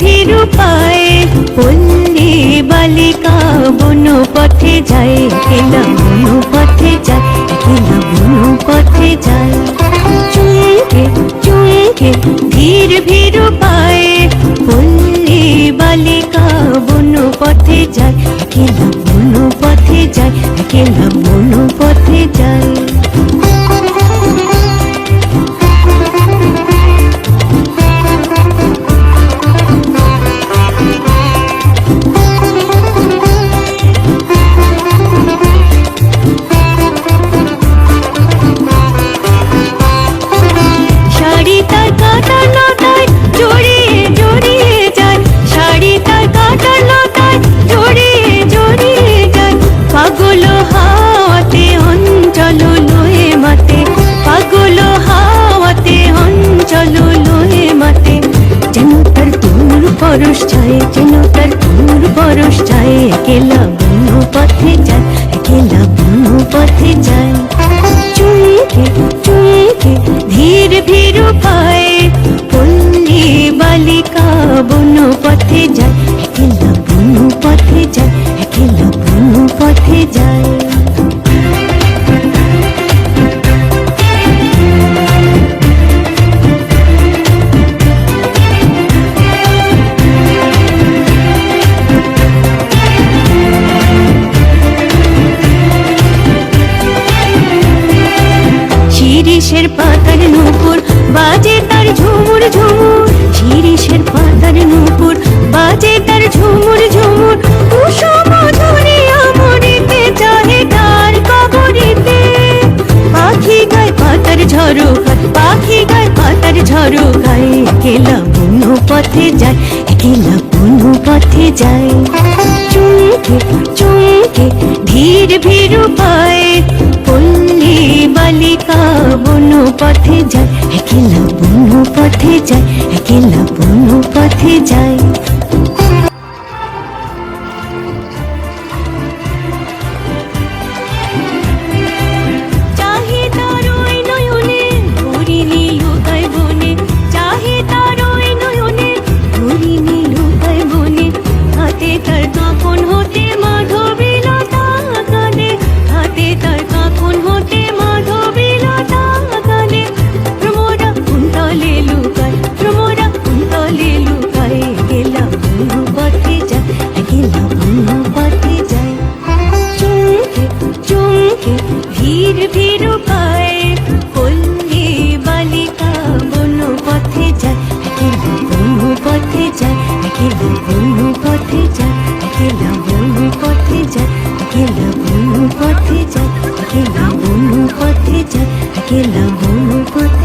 ভীর পায়ে, পল্লী বালিকা বন পথে যায় কেলা বন পথে যায় কেলা বন পথে যায়। চুমকে চুমকে কেলা বন পথে যায় পরশ চায় যেন তার দূর পরশ চায়। একেলা বন্য পথে যায়, একেলা বন্য পথে যায়। চুইকে চুইকে ধীর ধীর পায়ে পল্লী শিরিষের পাতার নুপুর, বাজে তার ঝুমুর ঝুমুর শিরিষের পাতার নুপুর, বাজে তার ঝুমুর ঝুমুর, কুসুম তার কবরিতে। পাখি গায় পাতার ঝরো পাখি গায় পাতার একেলা বন্য পথে যায়, একেলা বন্য পথে যায়। চুমকে চুমকে, ধীর ভীর পায়ে পথে যায় একেলা বন পথে যায় একেলা বন পথে যায় ধীর ধীর পায়ে পল্লী বালিকা বন পথে যায় একেলা বন পথে যায় একেলা বন পথে যায় একেলা বন পথে যায় একেলা বন পথে যায় একেলা বন পথে পথে